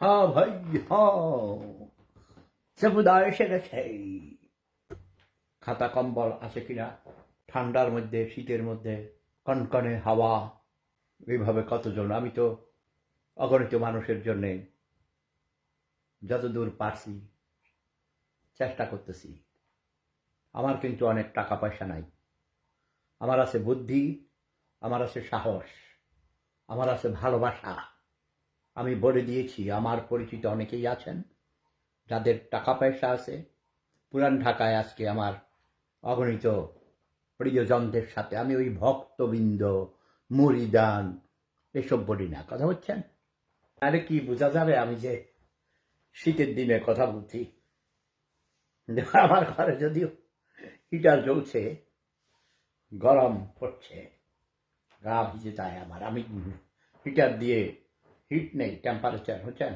হ্যাঁ ভাই হ্যাঁ। সবুদায় এসে গেছে খাতা কম্বল আছে কিনা? ঠান্ডার মধ্যে, শীতের মধ্যে, কনকনে হাওয়া, এইভাবে কতজন? আমি তো অগণিত মানুষের জন্যে যতদূর পারছি চেষ্টা করতেছি। আমার কিন্তু অনেক টাকা পয়সা নাই। আমার আছে বুদ্ধি, আমার আছে সাহস, আমার আছে ভালোবাসা। আমি বলে দিয়েছি, আমার পরিচিত অনেকেই আছেন, যাদের টাকা পয়সা আছে। পুরান ঢাকায় আজকে আমার অগণিত প্রিয়জনদের সাথে আমি ওই ভক্তবৃন্দ, মুড়িদান, এসব বলি না। কথা বলছেন? আরে কি বোঝা যাবে আমি যে শীতের দিনে কথা বলছি? আমার ঘরে যদিও হিটার জ্বলছে, গরম পড়ছে, গা ভিজে যায় আমার। আমি হিটার দিয়ে হিট নেই টেম্পারেচার হচ্ছেন